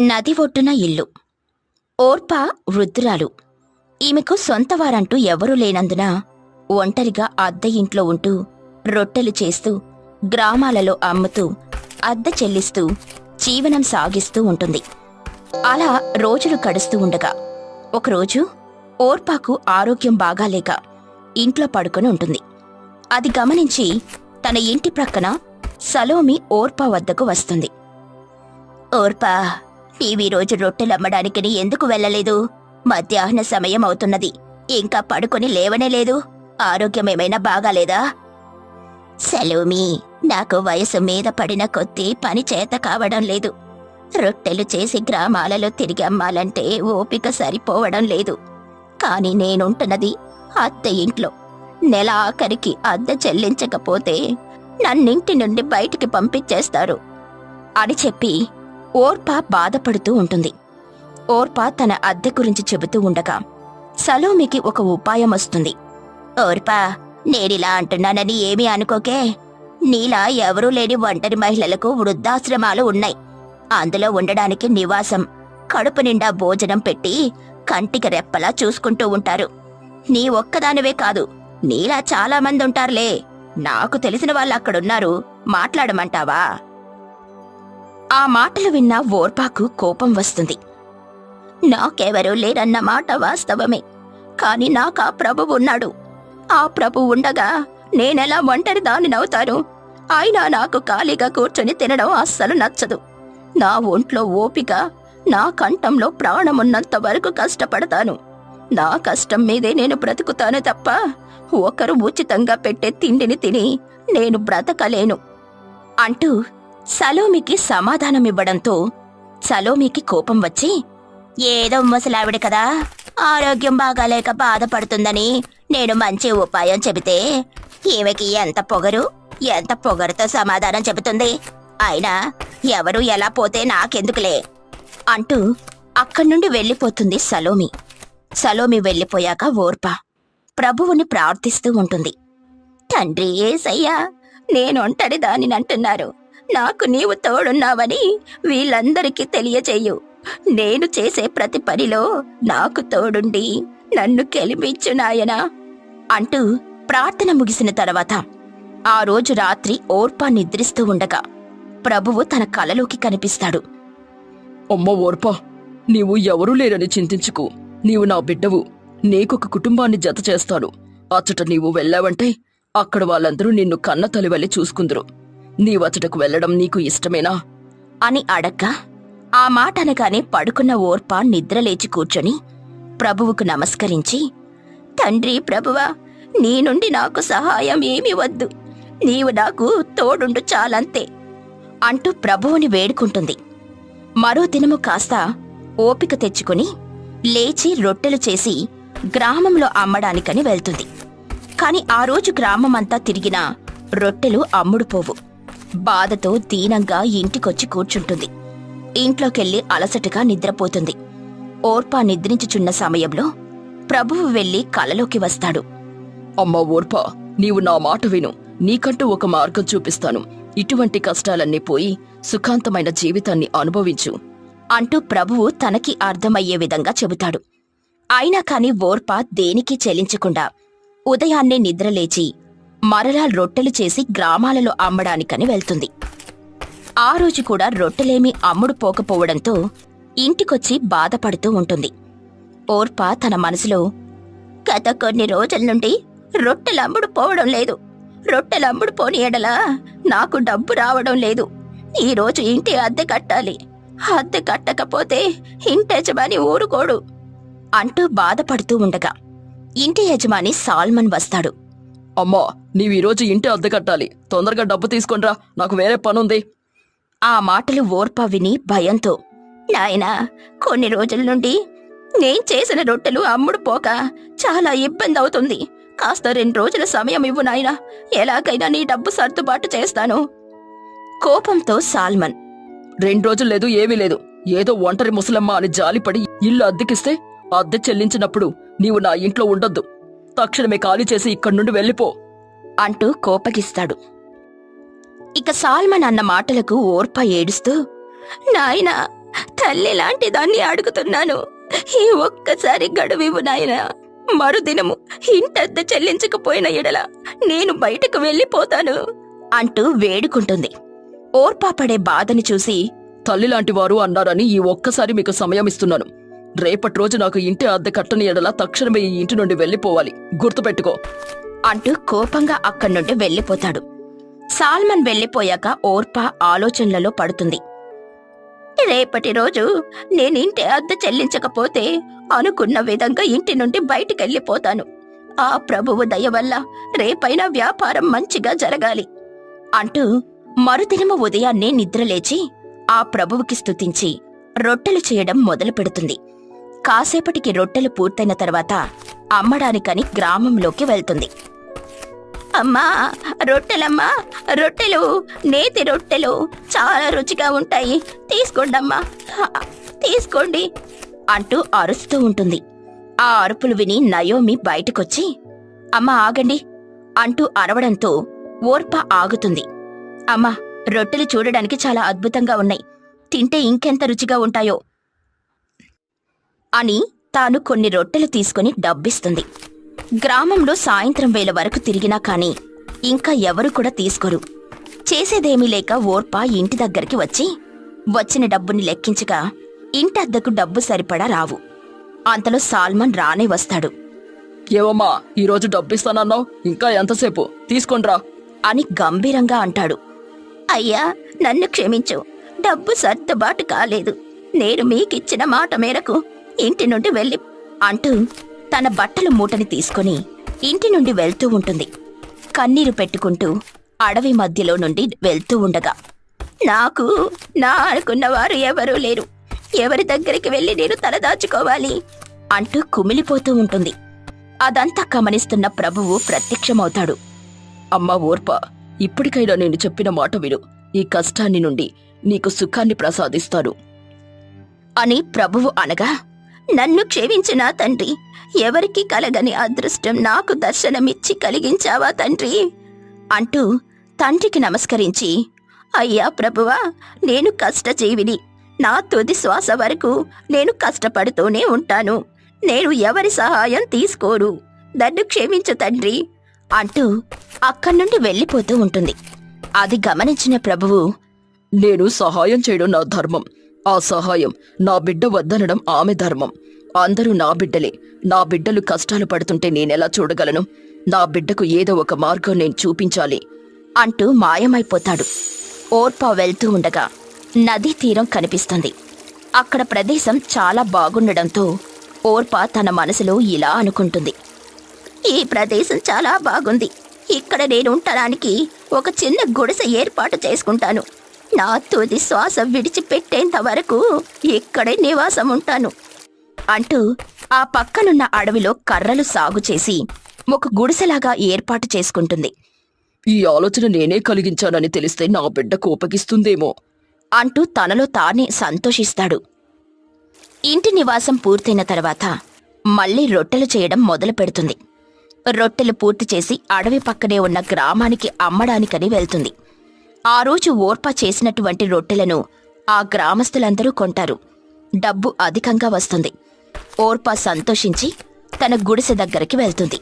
నది ఒడ్డున ఇల్లు. ఓర్ప వృద్ధురాలు. ఈమెకు సొంతవారంటూ ఎవరూ లేనందున ఒంటరిగా అద్దె ఇంట్లో ఉంటూ రొట్టెలు చేస్తూ గ్రామాలలో అమ్ముతూ అద్దె చెల్లిస్తూ జీవనం సాగిస్తూ ఉంటుంది. అలా రోజులు గడుస్తూ ఉండగా ఒకరోజు ఓర్పాకు ఆరోగ్యం బాగాలేక ఇంట్లో పడుకొని ఉంటుంది. అది గమనించి తన ఇంటి ప్రక్కన సలోమి ఓర్పా వద్దకు వస్తుంది. ఓర్పా టీవీ రోజు రొట్టెలు అమ్మడానికని ఎందుకు వెళ్ళలేదు? మధ్యాహ్న సమయం అవుతున్నది. ఇంకా పడుకొని లేవనే లేదు. ఆరోగ్యమేమైనా బాగాలేదా? సెలవుమి నాకు వయసు మీద పడిన కొద్దీ పని చేత కావడం లేదు. రొట్టెలు చేసి గ్రామాలలో తిరిగి అమ్మాలంటే ఓపిక సరిపోవడం లేదు. కాని నేనుంటున్నది అత్త ఇంట్లో. నెల ఆఖరికి అద్దె చెల్లించకపోతే నన్నింటి నుండి బయటికి పంపించేస్తారు. అని చెప్పి ఓర్పా బాధపడుతూ ఉంటుంది. ఓర్పా తన అద్దె గురించి చెబుతూ ఉండగా సలోమికి ఒక ఉపాయం వస్తుంది. ఓర్పా నేనిలా అంటున్నానని ఏమీ అనుకోకే. నీలా ఎవరూ లేని ఒంటరి మహిళలకు వృద్ధాశ్రమాలు ఉన్నాయి. అందులో ఉండడానికి నివాసం కడుపు నిండా భోజనం పెట్టి కంటికి రెప్పలా చూసుకుంటూ ఉంటారు. నీ ఒక్కదానివే కాదు నీలా చాలామంది ఉంటారులే. నాకు తెలిసిన వాళ్ళు అక్కడున్నారు మాట్లాడమంటావా? ఆ మాటలు విన్న ఓర్పాకు కోపం వస్తుంది. నాకెవరూ లేరన్న మాట వాస్తవమే. కాని నాకా ప్రభు ఉన్నాడు. ఆ ప్రభు ఉండగా నేనెలా ఒంటరి దానినవుతాను? అయినా నాకు ఖాళీగా కూర్చొని తినడం అస్సలు నచ్చదు. నా ఒంట్లో ఓపిక నా కంఠంలో ప్రాణమున్నంత వరకు కష్టపడతాను. నా కష్టం మీదే నేను బ్రతుకుతాను తప్ప ఒకరు ఉచితంగా పెట్టే తిండిని తిని నేను బ్రతకలేను. అంటూ సలోమికి సమాధానమివ్వడంతో సలోమికి కోపం వచ్చి ఏదో ముసలావిడ కదా ఆరోగ్యం బాగాలేక బాధపడుతుందని నేను మంచి ఉపాయం చెబితే ఈమెకి ఎంత పొగరు ఎంత పొగరుతో సమాధానం చెబుతుంది. అయినా ఎవరు ఎలా పోతే నాకెందుకులే అంటూ అక్కడి నుండి వెళ్ళిపోతుంది సలోమి. సలోమి వెళ్ళిపోయాక ఓర్ప ప్రభువుని ప్రార్థిస్తూ ఉంటుంది. తండ్రి ఏసయ్యా నేనొంటరి దానినంటున్నారు. నాకు నీవు తోడున్నావని వీళ్ళందరికీ తెలియచేయు. నేను చేసే ప్రతి పనిలో నాకు తోడుండి నన్ను కెలిపించు నాయనా అంటూ ప్రార్థన ముగిసిన తర్వాత ఆ రోజు రాత్రి ఓర్పా నిద్రిస్తూ ఉండగా ప్రభువు తన కలలోకి కనిపిస్తాడు. అమ్మ ఓర్పా నీవు ఎవరూ లేరని చింతించుకు. నీవు నా బిడ్డవు. నీకొక కుటుంబాన్ని జత చేస్తాను. అచ్చట నీవు వెళ్ళావంటే అక్కడ వాళ్ళందరూ నిన్ను కన్న తలివల్లి చూసుకుందరు. నీవచ్చటకు వెళ్ళడం నీకు ఇష్టమేనా? అని అడగ్గా ఆ మాట అనగానే పడుకున్న ఓర్ప నిద్రలేచి కూర్చొని ప్రభువుకు నమస్కరించి తండ్రి ప్రభువా నీ నుండి నాకు సహాయం ఏమీ వద్దు. నీవు నాకు తోడుండు చాలంతే అంటూ ప్రభువుని వేడుకుంటుంది. మరో దినము కాస్త ఓపిక తెచ్చుకుని లేచి రొట్టెలు చేసి గ్రామంలో అమ్మడానికని వెళ్తుంది. కాని ఆ రోజు గ్రామమంతా తిరిగినా రొట్టెలు అమ్ముడుపోవు. బాధతో దీనంగా ఇంటికొచ్చి కూర్చుంటుంది. ఇంట్లోకెళ్ళి అలసటగా నిద్రపోతుంది. ఓర్పా నిద్రించుచున్న సమయంలో ప్రభువు వెళ్ళి కలలోకి వస్తాడు. అమ్మ ఓర్పా నీవు నా మాట విను. నీకంటూ ఒక మార్గం చూపిస్తాను. ఇటువంటి కష్టాలన్నీ పోయి సుఖాంతమైన జీవితాన్ని అనుభవించు అంటూ ప్రభువు తనకి అర్థమయ్యే విధంగా చెబుతాడు. అయినా కాని ఓర్ప దేనికి చెలించకుండా ఉదయాన్నే నిద్రలేచి మరలా రొట్టెలు చేసి గ్రామాలలో అమ్మడానికని వెళ్తుంది. ఆ రోజు కూడా రొట్టెలేమీ అమ్ముడు పోకపోవడంతో ఇంటికొచ్చి బాధపడుతూ ఉంటుంది. ఓర్ప తన మనసులో గత కొన్ని రోజుల నుండి రొట్టెలు పోవడం లేదు. రొట్టెలు అమ్ముడు పోని ఎడలా నాకు డబ్బు రావడం లేదు. ఈరోజు ఇంటి అద్దె కట్టాలి. అద్దె కట్టకపోతే ఇంటి యజమాని ఊరుకోడు. అంటూ బాధపడుతూ ఉండగా ఇంటి యజమాని సాల్మన్ వస్తాడు. అమ్మా నీవు ఈరోజు ఇంటి అద్దె కట్టాలి. తొందరగా డబ్బు తీసుకొనిరా. నాకు వేరే పనుంది. ఆ మాటలు ఓర్ప విని భయంతో నాయనా కొన్ని రోజుల నుండి నేను చేసిన రొట్టెలు అమ్ముడు పోక చాలా ఇబ్బంది అవుతుంది. కాస్త రెండు రోజుల సమయం ఇవ్వు నాయనా. ఎలాగైనా నీ డబ్బు సర్దుబాటు చేస్తాను. కోపంతో సాల్మన్ రెండు రోజులు లేదు ఏమీ లేదు. ఏదో ఒంటరి ముసలమ్మ అని జాలిపడి ఇల్లు అద్దెకిస్తే అద్దె చెల్లించినప్పుడు నీవు నా ఇంట్లో ఉండొద్దు. తక్షణమే ఖాళీ చేసి ఇక్కడి నుండి వెళ్ళిపో అంటూ కోపగిస్తాడు. ఇక సాల్మన్ అన్న మాటలకు ఓర్ప ఏడుస్తూ నాయనా తల్లి లాంటి దాన్ని అడుగుతున్నాను. ఈ ఒక్కసారి గడువివు నాయనా. మరుదినము ఇంటద్దె చెల్లించకపోయిన ఎడల నేను బయటకు వెళ్ళిపోతాను. అంటూ వేడుకుంటుంది. ఓర్పా పడే బాధని చూసి తల్లి లాంటి వారు అన్నారని ఈ ఒక్కసారి మీకు సమయం ఇస్తున్నాను. రేపటి రోజు నాకు ఇంటి అద్దె కట్టని ఎడల తక్షణమే ఈ ఇంటి నుండి వెళ్ళిపోవాలి. గుర్తుపెట్టుకో. అంటూ కోపంగా అక్కడి నుండి వెళ్ళిపోతాడు. సాల్మన్ వెళ్ళిపోయాక ఓర్పా ఆలోచనలలో పడుతుంది. రేపటి రోజు నేను ఇంటి అద్దె చెల్లించకపోతే అనుకున్న విధంగా ఇంటి నుండి బయటికెళ్ళిపోతాను. ఆ ప్రభువు దయ వల్ల రేపైనా వ్యాపారం మంచిగా జరగాలి. అంటూ మరుదినము ఉదయాన్నే నిద్రలేచి ఆ ప్రభువుకి స్తుతించి రొట్టెలు చేయడం మొదలు పెడుతుంది కాసేపటికి రొట్టెలు పూర్తయిన తర్వాత అమ్మడానికని గ్రామంలోకి వెళ్తుంది. అమ్మా రొట్టెలమ్మా రొట్టెలు నేతి రొట్టెలు చాలా రుచిగా ఉంటాయి. తీసుకోండమ్మా తీసుకోండి అంటూ అరుస్తూ ఉంటుంది. ఆ అరుపులు విని నయోమి బయటకొచ్చి అమ్మా ఆగండి అంటూ అరవడంతో ఓర్ప ఆగుతుంది. అమ్మా రొట్టెలు చూడడానికి చాలా అద్భుతంగా ఉన్నాయి. తింటే ఇంకెంత రుచిగా ఉంటాయో అని తాను కొన్ని రొట్టెలు తీసుకుని డబ్బిస్తుంది. గ్రామంలో సాయంత్రం వేళ వరకు తిరిగినా కాని ఇంకా ఎవరు కూడా తీసుకోరు. చేసేదేమీ లేక ఓర్ప ఇంటి దగ్గరికి వచ్చి వచ్చిన డబ్బుని లెక్కించగా ఇంటద్దకు డబ్బు సరిపడా రావు. అంతలో సాల్మన్ రానే వస్తాడు. ఏవమ్మా ఈ రోజు డబ్బిస్తానన్నావు? ఇంకా ఎంతసేపు? తీసుకొండ్రా అని గంభీరంగా అంటాడు. అయ్యా నన్ను క్షమించు. డబ్బు సర్దుబాటు కాలేదు. నేను మీకిచ్చిన మాట మేరకు ఇంటి నుండి వెళ్ళి అంటూ తన బట్టల మూటని తీసుకొని ఇంటి నుండి వెళ్తూ ఉంటుంది. కన్నీరు పెట్టుకుంటూ అడవి మధ్యలో నుండి వెళ్తూ ఉండగా నాకు నా అనుకున్నవారు ఎవరూ లేరు. ఎవరి దగ్గరికి వెళ్ళి నేను తలదాచుకోవాలి అంటూ కుమిలిపోతూ ఉంటుంది. అదంతా గమనిస్తున్న ప్రభువు ప్రత్యక్షమవుతాడు. అమ్మ ఓర్ప ఇప్పటికైనా నేను చెప్పిన మాట విను. ఈ కష్టాన్ని నుండి నీకు సుఖాన్ని ప్రసాదిస్తాను అని ప్రభువు అనగా నన్ను క్షమించినా తండ్రి. ఎవరికి కలగని అదృష్టం నాకు దర్శనమిచ్చి కలిగించావా తండ్రి? అంటూ తండ్రికి నమస్కరించి అయ్యా ప్రభువా నేను కష్టజీవిని. నా తుది శ్వాస వరకు నేను కష్టపడుతూనే ఉంటాను. నేను ఎవరి సహాయం తీసుకోరు. నన్ను క్షమించు తండ్రి అంటూ అక్కడి నుండి వెళ్ళిపోతూ ఉంటుంది. అది గమనించిన ప్రభువు నేను సహాయం చేయడం నా ధర్మం. ఆ సహాయం నా బిడ్డ వద్దనడం ఆమె ధర్మం. అందరూ నా బిడ్డలే. నా బిడ్డలు కష్టాలు పడుతుంటే నేనెలా చూడగలను? నా బిడ్డకు ఏదో ఒక మార్గం నేను చూపించాలి అంటూ మాయమైపోతాడు. ఓర్పా వెళ్తూ ఉండగా నదీ తీరం కనిపిస్తుంది. అక్కడ ప్రదేశం చాలా బాగుండడంతో ఓర్పా తన మనసులో ఇలా అనుకుంటుంది. ఈ ప్రదేశం చాలా బాగుంది. ఇక్కడ నేను ఉండడానికి ఒక చిన్న గుడిసె ఏర్పాటు చేసుకుంటాను. నా తుది శ్వాస విడిచిపెట్టేంత వరకు ఇక్కడే నివాసం ఉంటాను. అంటూ ఆ పక్కనున్న అడవిలో కర్రలు సాగు చేసి ఒక గుడిసెలాగా ఏర్పాటు చేసుకుంటుంది. ఈ ఆలోచన నేనే కలిగించానని తెలిస్తే నా బిడ్డ కోపగిస్తుందేమో అంటూ తనలో తానే సంతోషిస్తాడు. ఇంటి నివాసం పూర్తయిన తర్వాత మళ్ళీ రొట్టెలు చేయడం మొదలు పెడుతుంది. రొట్టెలు పూర్తి చేసి అడవి పక్కనే ఉన్న గ్రామానికి అమ్మడానికని వెళ్తుంది. ఆ రోజు ఓర్ప చేసినటువంటి రొట్టెలను ఆ గ్రామస్తులందరూ కొంటారు. డబ్బు అధికంగా వస్తుంది. ఓర్ప సంతోషించి తన గుడిసె దగ్గరికి వెళ్తుంది.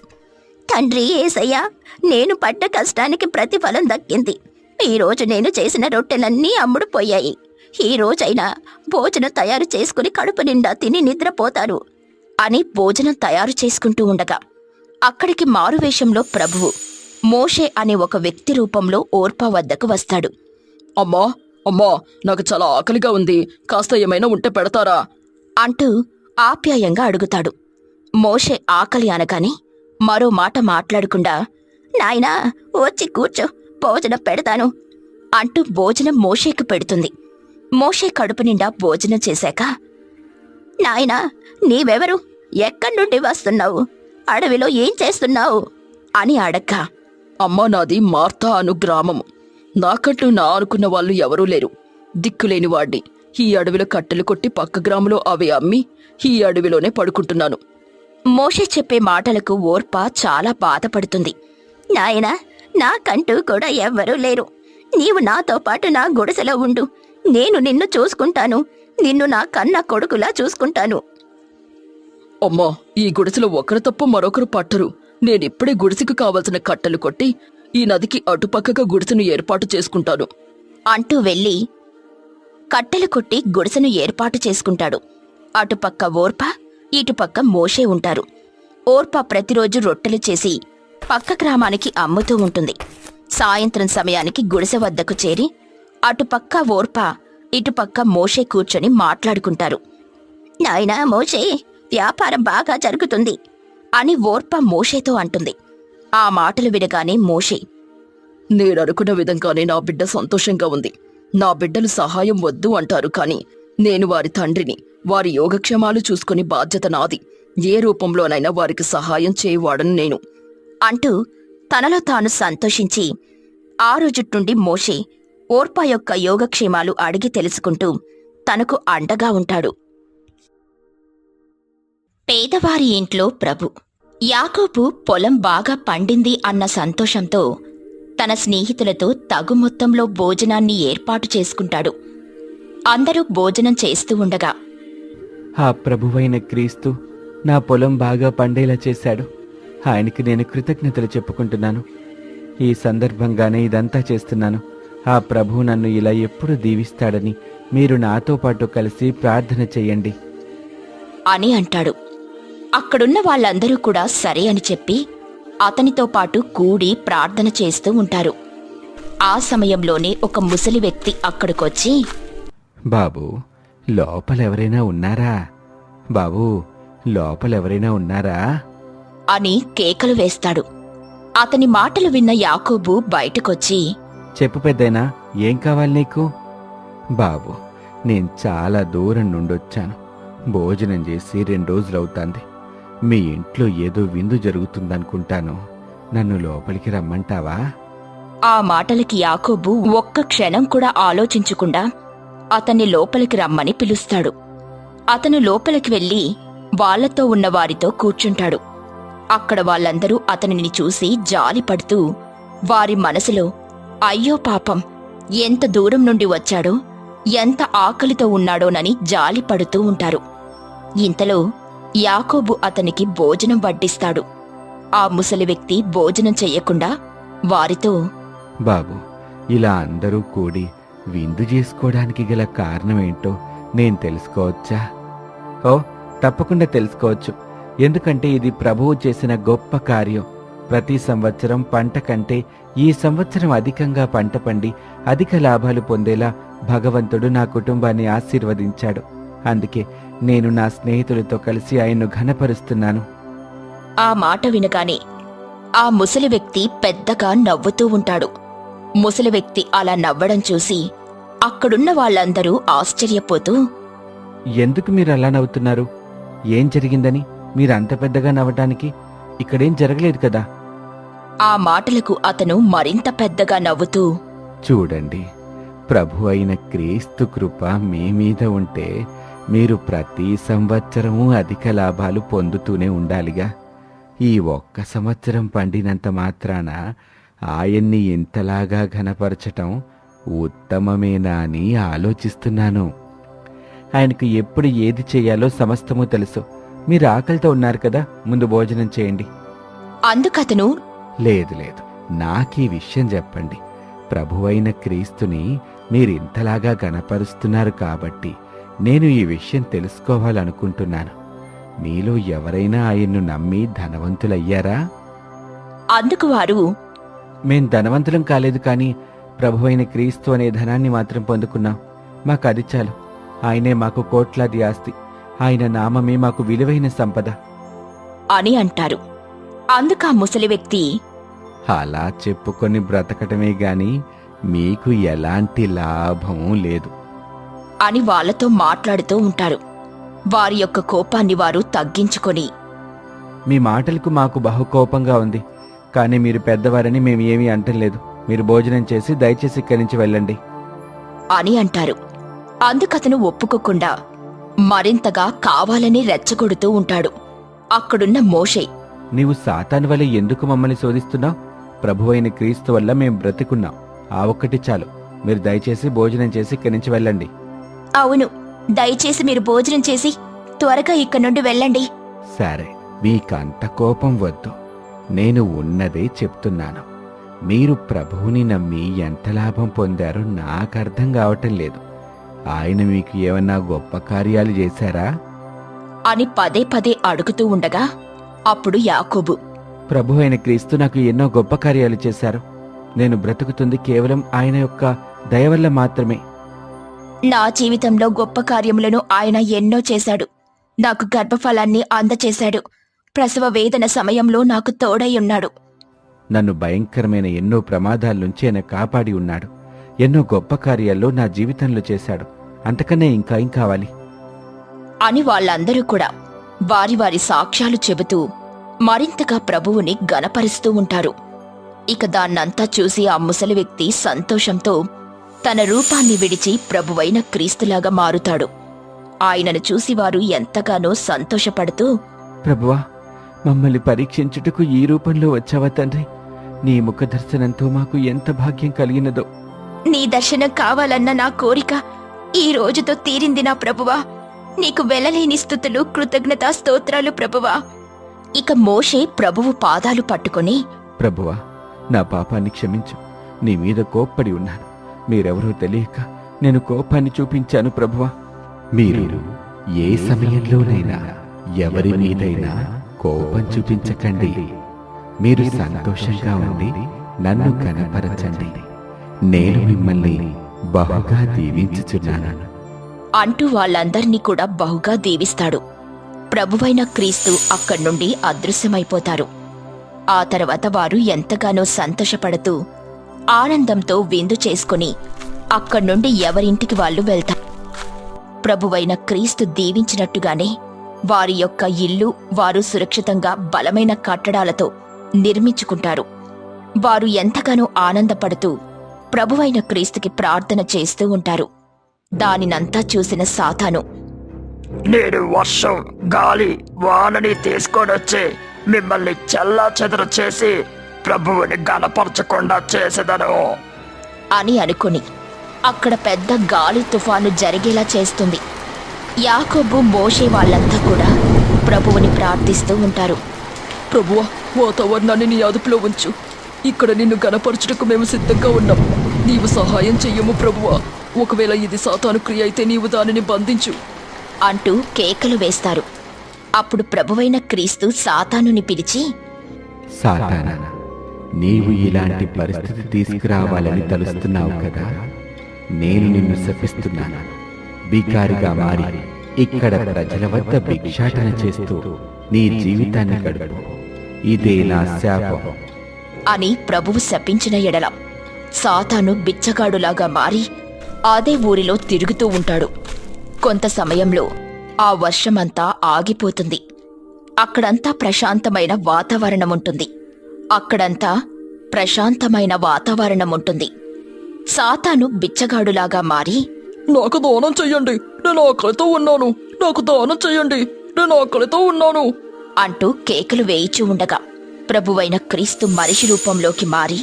తండ్రి ఏసయ్యా నేను పడ్డ కష్టానికి ప్రతిఫలం దక్కింది. ఈరోజు నేను చేసిన రొట్టెలన్నీ అమ్ముడుపోయాయి. ఈ రోజైనా భోజనం తయారు చేసుకుని కడుపు నిండా తిని నిద్రపోతారు అని భోజనం తయారు చేసుకుంటూ ఉండగా అక్కడికి మారువేషంలో ప్రభువు మోషే అనే ఒక వ్యక్తి రూపంలో ఓర్పా వద్దకు వస్తాడు. అమ్మా అమ్మా నాకు చాలా ఆకలిగా ఉంది. కాస్త ఏమైనా ఉంటే పెడతారా? అంటూ ఆప్యాయంగా అడుగుతాడు. మోషే ఆకలి అనగానే మరో మాట మాట్లాడకుండా నాయనా వచ్చి కూర్చో భోజనం పెడతాను అంటూ భోజనం మోషేకు పెడుతుంది. మోషే కడుపు నిండా భోజనం చేశాక నాయనా నీవెవరు? ఎక్కడి నుండి వస్తున్నావు? అడవిలో ఏం చేస్తున్నావు? అని అడగ్గా అమ్మా నాది మార్తా అను గ్రామము నాకంటూ నా అనుకున్న వాళ్ళు ఎవరూ లేరు. దిక్కులేని వాడిని ఈ అడవిలో కట్టెలు కొట్టి పక్క గ్రామంలో అవి అమ్మి ఈ అడవిలోనే పడుకుంటున్నాను. మోషే చెప్పే మాటలకు ఓర్ప చాలా బాధపడుతుంది. నాయనా నాకంటూ కూడా ఎవ్వరూ లేరు. నీవు నాతో పాటు నా గుడిసెలో ఉండు. నేను నిన్ను చూసుకుంటాను. నిన్ను నా కన్న కొడుకులా చూసుకుంటాను. అమ్మా ఈ గుడిసెలో ఒకరు తప్ప మరొకరు పట్టరు. నేనిప్పుడే గుడిసెకు కావలసిన కట్టలు కొట్టి ఈ నదికి అటుపక్కగా గుడిసెను ఏర్పాటు చేసుకుంటాను. అంటూ వెళ్ళి కట్టెలు కొట్టి గుడిసెను ఏర్పాటు చేసుకుంటాడు. అటుపక్క ఓర్ప ఇటుపక్క మోషే ఉంటారు. ఓర్ప ప్రతిరోజు రొట్టెలు చేసి పక్క గ్రామానికి అమ్ముతూ ఉంటుంది. సాయంత్రం సమయానికి గుడిసె వద్దకు చేరి అటుపక్క ఓర్ప ఇటుపక్క మోషే కూర్చొని మాట్లాడుకుంటారు. నాయనా మోషే వ్యాపారం బాగా జరుగుతుంది. అని ఓర్ప మోషేతో అంటుంది. ఆ మాటలు వినగానే మోషే నేను అనుకున్న విధంగానే నా బిడ్డ సంతోషంగా ఉంది. నా బిడ్డలు సహాయం వద్దు అంటారు కాని నేను వారి తండ్రిని వారి యోగక్షేమాలు చూసుకుని బాధ్యత నాది. ఏ రూపంలోనైనా వారికి సహాయం చేయవాడను నేను. అంటూ తనలో తాను సంతోషించి ఆ రోజుట్టుండి మోషే ఓర్పా యొక్క యోగక్షేమాలు అడిగి తెలుసుకుంటూ తనకు అండగా ఉంటాడు. పేదవారి ఇంట్లో ప్రభు. యాకోబు పొలం బాగా పండింది అన్న సంతోషంతో తన స్నేహితులతో తగు మొత్తంలో భోజనాన్ని ఏర్పాటు చేసుకుంటాడు. అందరూ భోజనం చేస్తూ ఉండగా ఆ ప్రభువైన క్రీస్తు నా పొలం బాగా పండేలా చేశాడు. ఆయనకి నేను కృతజ్ఞతలు చెప్పుకుంటున్నాను. ఈ సందర్భంగానే ఇదంతా చేస్తున్నాను. ఆ ప్రభు నన్ను ఇలా ఎప్పుడు దీవిస్తాడని మీరు నాతో పాటు కలిసి ప్రార్థన చెయ్యండి అని అంటాడు. అక్కడున్న వాళ్ళందరూ కూడా సరే అని చెప్పి అతనితో పాటు కూడి ప్రార్థన చేస్తూ ఉంటారు. ఆ సమయంలోనే ఒక ముసలి వ్యక్తి అక్కడికొచ్చి బాబు లోపల ఎవరైనా ఉన్నారా? బాబు లోపల ఎవరైనా ఉన్నారా? అని కేకలు వేస్తాడు. అతని మాటలు విన్న యాకోబు బయటకొచ్చి చెప్పు పెద్దయినా ఏం కావాలి నీకు? బాబు నేను చాలా దూరం నుండి వచ్చాను భోజనం చేసి రెండు రోజులవుతాంది. మీ ఇంట్లో ఏదో విందు జరుగుతుందనుకుంటాను. నన్ను లోపలికి రమ్మంటావా? ఆ మాటలకి యాకోబు ఒక్క క్షణం కూడా ఆలోచించకుండా అతన్ని లోపలికి రమ్మని పిలుస్తాడు. అతను లోపలికి వెళ్ళి వాళ్ళతో ఉన్న వారితో కూర్చుంటాడు. అక్కడ వాళ్ళందరూ అతనిని చూసి జాలిపడుతూ వారి మనసులో అయ్యో పాపం ఎంత దూరం నుండి వచ్చాడో ఎంత ఆకలితో ఉన్నాడోనని జాలి పడుతూ ఉంటారు. ఇంతలో యాకోబు అతనికి భోజనం వడ్డిస్తాడు. ఆ ముసలి వ్యక్తి భోజనం చెయ్యకుండా వారితో బాబు ఇలా అందరూ కూడి విందు చేసుకోవడానికి గల కారణమేంటో నేను తెలుసుకోవచ్చా? ఓ తప్పకుండా తెలుసుకోవచ్చు. ఎందుకంటే ఇది ప్రభువు చేసిన గొప్ప కార్యం. ప్రతి సంవత్సరం పంట కంటే ఈ సంవత్సరం అధికంగా పంట పండి అధిక లాభాలు పొందేలా భగవంతుడు నా కుటుంబాన్ని ఆశీర్వదించాడు. అందుకే నేను నా స్నేహితులతో కలిసి ఆయన్ను ఘనపరుస్తున్నాను. ఆ మాట వినగానే ఆ ముసలి వ్యక్తి పెద్దగా నవ్వుతూ ఉంటాడు. ముసలి వ్యక్తి అలా నవ్వడం చూసి అక్కడున్న వాళ్ళందరూ ఆశ్చర్యపోతూ ఎందుకు మీరు అలా నవ్వుతున్నారు? ఏం జరిగిందని? మీరు అంత పెద్దగా నవ్వటానికి ఇక్కడేం జరగలేదు కదా? ఆ మాటలకు అతను మరింత పెద్దగా నవ్వుతూ చూడండి ప్రభు అయిన క్రీస్తు కృప మీ మీద ఉంటే మీరు ప్రతి సంవత్సరము అధిక లాభాలు పొందుతూనే ఉండాలిగా. ఈ ఒక్క సంవత్సరం పండినంత మాత్రాన ఆయన్ని ఇంతలాగా ఘనపరచటం ఉత్తమమేనా అని ఆలోచిస్తున్నాను. ఆయనకు ఎప్పుడు ఏది చేయాలో సమస్తము తెలుసు. మీరు ఆకలితో ఉన్నారు కదా ముందు భోజనం చేయండి. అందుకతను? లేదు లేదు. నాకీ విషయం చెప్పండి. ప్రభువైన క్రీస్తుని మీరింతలాగా గనపరుస్తున్నారు కాబట్టి నేను ఈ విషయం తెలుసుకోవాలనుకుంటున్నాను. మీలో ఎవరైనా ఆయన్ను నమ్మి ధనవంతులయ్యారా? అందుకు వారు మేం ధనవంతులం కాలేదు కానీ ప్రభువైన క్రీస్తు అనే ధనాన్ని మాత్రం పొందుకున్నాం. మాకు అది చాలు. ఆయనే మాకు కోట్లాది ఆస్తి. ఆయన నామమే మాకు విలువైన సంపద. అని అంటారు. అందుకా ముసలి వ్యక్తి అలా చెప్పుకొని బ్రతకటమే గాని మీకు ఎలాంటి లాభము లేదు. అని వాళ్ళతో మాట్లాడుతూ ఉంటారు. వారి యొక్క కోపాన్ని వారు తగ్గించుకొని. మీ మాటలకు మాకు బహుకోపంగా ఉంది. కానీ మీరు పెద్దవారని మేము ఏమీ అంటలేదు మీరు భోజనం చేసి దయచేసి ఇక్కడి నుంచి వెళ్ళండి. అని అంటారు. అందుకతను ఒప్పుకోకుండా మరింతగా కావాలని రెచ్చగొడుతూ ఉంటాడు. అక్కడున్న మోషే. నీవు సాతాను వల్ల ఎందుకు మమ్మల్ని శోధిస్తున్నావు? ప్రభువైన క్రీస్తు వల్ల మేం బ్రతికున్నాం. ఆ ఒక్కటి చాలు. మీరు దయచేసి భోజనం చేసి ఇక్కడి నుంచి వెళ్ళండి. అవును దయచేసి మీరు భోజనం చేసి త్వరగా ఇక్కడి నుండి వెళ్ళండి. సరే మీకంత కోపం వద్దు. నేను ఉన్నదే చెప్తున్నాను. మీరు ప్రభువుని నమ్మి ఎంత లాభం పొందారో నాకు అర్థం కావటం లేదు. ఆయన మీకు ఏమన్నా గొప్ప కార్యాలు చేశారా? అని పదే పదే అడుగుతూ ఉండగా అప్పుడు యాకోబు ప్రభు అయిన క్రీస్తు నాకు ఎన్నో గొప్ప కార్యాలు చేశారు. నేను బ్రతుకుతుంది కేవలం ఆయన యొక్క దయ వల్ల మాత్రమే. నా జీవితంలో గొప్ప కార్యములను ఆయన ఎన్నో చేశాడు. నాకు గర్భఫలాన్ని అందచేశాడు. ప్రసవ వేదన సమయంలో నాకు తోడై ఉన్నాడు. నన్ను భయంకరమైన ఎన్నో ప్రమాదాల నుంచి ఆయన కాపాడి ఉన్నాడు. ఎన్నో గొప్ప కార్యాల్లో నా జీవితంలో చేశాడు. అంతకన్నా ఇంకా ఏం కావాలి? అని వాళ్ళందరూ కూడా వారి వారి సాక్ష్యాలు చెబుతూ మరింతగా ప్రభువుని గనపరుస్తూ ఉంటారు. ఇక దాన్నంతా చూసి ఆ ముసలి వ్యక్తి సంతోషంతో తన రూపాన్ని విడిచి ప్రభువైన క్రీస్తులాగా మారుతాడు. ఆయనను చూసి వారు ఎంతగానో సంతోషపడుతూ ప్రభువా మమ్మల్ని పరీక్షించుటకు ఈ రూపంలో వచ్చావా తండ్రి? నీ ముఖ దర్శనంతో మాకు ఎంత భాగ్యం కలిగినదో. నీ దర్శనం కావాలన్న నా కోరిక ఈ రోజుతో తీరింది నా ప్రభువా. నీకు వెలలేని స్థుతులు కృతజ్ఞతా స్తోత్రాలు ప్రభువా. ఇక మోషే ప్రభువు పాదాలు పట్టుకొని ప్రభువా నా పాపాన్ని క్షమించు. నీ మీద కోప్పడి ఉన్నాను. మీరెవరో తెలియక నేను కోపాన్ని చూపించాను ప్రభువా. మీరు ఏ సమయంలోనైనా ఎవరి మీదైనా కోపం చూపించకండి. మీరు సంతోషంగా ఉండి నన్ను కనపరచండి. నేను మిమ్మల్ని బహుగా దీవించుచున్నాను. అంటూ వాళ్ళందర్నీ కూడా బహుగా దీవిస్తాడు. ప్రభువైన క్రీస్తు అక్కడి నుండి అదృశ్యమైపోతారు. ఆ తర్వాత వారు ఎంతగానో సంతోషపడుతూ ఆనందంతో విందు చేసుకుని అక్కడి నుండి ఎవరింటికి వాళ్ళు వెళ్తారు? ప్రభువైన క్రీస్తు దీవించినట్టుగానే వారి యొక్క ఇల్లు వారు సురక్షితంగా బలమైన కట్టడాలతో నిర్మించుకుంటారు. వారు ఎంతగానో ఆనందపడుతూ ప్రభువైన క్రీస్తుకి ప్రార్థన చేస్తూ ఉంటారు. దానినంతా చూసిన సాతాను నేను వర్షం గాలి వానని తీసుకొనొచ్చి మిమ్మల్ని చల్లా చెదరు చేసి ప్రభువుని గనపరచకుండా చేసేదను. అని అనుకుని అక్కడ పెద్ద గాలి తుఫాను జరిగేలా చేస్తుంది. యాకోబు మోషే వాళ్ళంతా కూడా ప్రభువుని ప్రార్థిస్తూ ఉంటారు. ప్రభువా వాతావరణాన్ని నీ అదుపులో ఉంచు. ఇక్కడ నిన్ను గనపరచుటకు మేము సిద్ధంగా ఉన్నాం. నీవు సహాయం చెయ్యము ప్రభువా. ఒకవేళ ఇది సాతాను క్రియ అయితే నీవు దానిని బంధించు. అంటూ కేకలు వేస్తారు. అప్పుడు ప్రభువైన క్రీస్తు సాతానుని పిలిచి సాతానా. నీవు ఇలాంటి పరిస్థితి తీసుకురావాలని తలుస్తున్నావు కదా? నేను నిన్ను శపిస్తున్నాను. బికారిగా మారి ఇక్కడ ప్రజల వద్ద భిక్షాటన చేస్తూ నీ జీవితాన్ని గడుపు. ఇదే నా శాపం. అని ప్రభువు శపించిన ఎడల సాతాను బిచ్చగాడులాగా మారి అదే ఊరిలో తిరుగుతూ ఉంటాడు. కొంత సమయంలో ఆ వర్షమంతా ఆగిపోతుంది. అక్కడంతా ప్రశాంతమైన వాతావరణం ఉంటుంది అక్కడంతా ప్రశాంతమైన వాతావరణం ఉంటుంది సాతాను బిచ్చగాడులాగా మారి నాకు దానం చెయ్యండి. నేను ఆకలితో ఉన్నాను. నాకు దానం చెయ్యండి. నేను ఆకలితో ఉన్నాను. అంటూ కేకలు వేయిచూ ఉండగా ప్రభువైన క్రీస్తు మనిషి రూపంలోకి మారి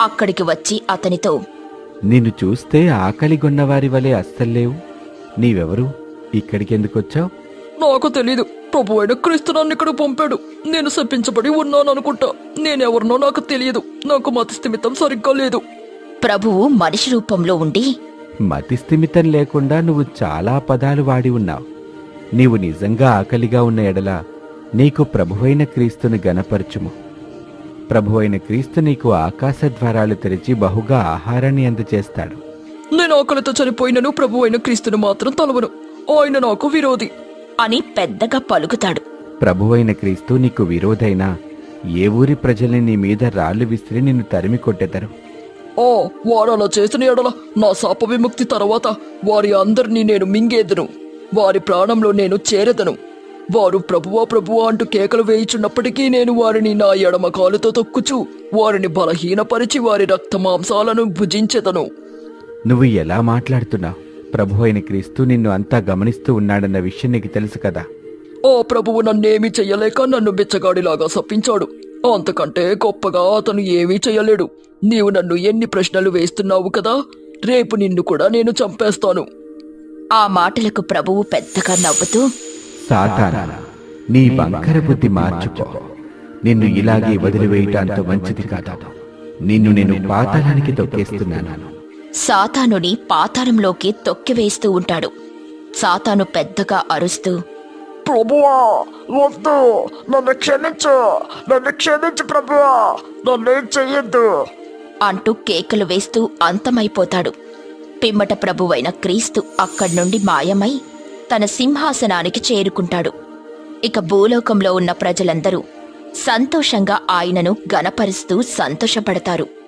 అక్కడికి వచ్చి అతనితో నిన్ను చూస్తే ఆకలిగొన్నవారి వలె అస్సల్లేవు నీవెవరు? ఇక్కడికి ఎందుకు వచ్చావు నాకు తెలీదు. ప్రభు అయిన క్రీస్తు నన్ను ఇక్కడ పంపాడు. నేను శపించబడి ఉన్నాను అనుకుంటా. నేనెవరినో నాకు తెలియదు. నాకు మతి స్థిమితం సరిగ్గా లేదు. ప్రభువు మనిషి రూపంలో ఉండి మతిస్థిమితం లేకుండా నువ్వు చాలా పదాలు వాడి ఉన్నావు. నీవు నిజంగా ఆకలిగా ఉన్న ఎడల నీకు ప్రభువైన క్రీస్తుని గనపరచుము ప్రభువైన క్రీస్తు నీకు ఆకాశ ద్వారాలు తెరిచి బహుగా ఆహారాన్ని అందచేస్తాడు నేను ఆకలితో చనిపోయినను ప్రభు అయిన క్రీస్తుని మాత్రం తలవను. ఆయన నాకు విరోధి. అని పెద్దగా పలుకుతాడు. ప్రభువైన క్రీస్తు నీకు విరోధైనా ఏ ఊరి ప్రజల్ని నీ మీద రాళ్ళు విసిరి నిన్ను తరిమి కొట్టెదరు? ఓ వారు అలా చేసిన ఎడల నా శాప విముక్తి తర్వాత వారి అందరినీ నేను మింగేదను. వారి ప్రాణంలో నేను చేరెదను. వారు ప్రభువా ప్రభువా అంటూ కేకలు వేయిచున్నప్పటికీ నేను వారిని నా ఎడమ కాలుతో తొక్కుచు వారిని బలహీనపరిచి వారి రక్త మాంసాలను భుజించెదను. నువ్వు ఎలా మాట్లాడుతున్నావు? ప్రభువైన క్రీస్తు నిన్ను అంతా గమనిస్తూ ఉన్నాడన్న విషయం నీకు తెలుసు కదా. ఆ ప్రభువు నన్నేమీ చెయ్యలేక నన్ను బిచ్చగాడిలాగా సప్పించాడు. అంతకంటే గొప్పగా అతను ఏమీ చెయ్యలేడు. నీవు నన్ను ఎన్ని ప్రశ్నలు వేస్తున్నావు కదా రేపు నిన్ను కూడా నేను చంపేస్తాను. ఆ మాటలకు ప్రభువు పెద్దగా నవ్వుతూ సాతానా నీ బంకర బుద్ధి మార్చుకో. నిన్ను ఇలాగే వదిలివేయటం అంత మంచిది కాదు. నిన్ను నేను పాతాళానికి తొక్కేస్తున్నాను. సాతానుని పాతాళంలోకి తొక్కివేస్తూ ఉంటాడు. సాతాను పెద్దగా అరుస్తూ ప్రభువా వద్దు. నన్ను క్షమించు. నన్ను క్షమించు ప్రభువా. నన్నేం చెయ్యొద్దు. అంటూ కేకలు వేస్తూ అంతమైపోతాడు. పిమ్మట ప్రభువైన క్రీస్తు అక్కడి నుండి మాయమై తన సింహాసనానికి చేరుకుంటాడు. ఇక భూలోకంలో ఉన్న ప్రజలందరూ సంతోషంగా ఆయనను గనపరుస్తూ సంతోషపడతారు.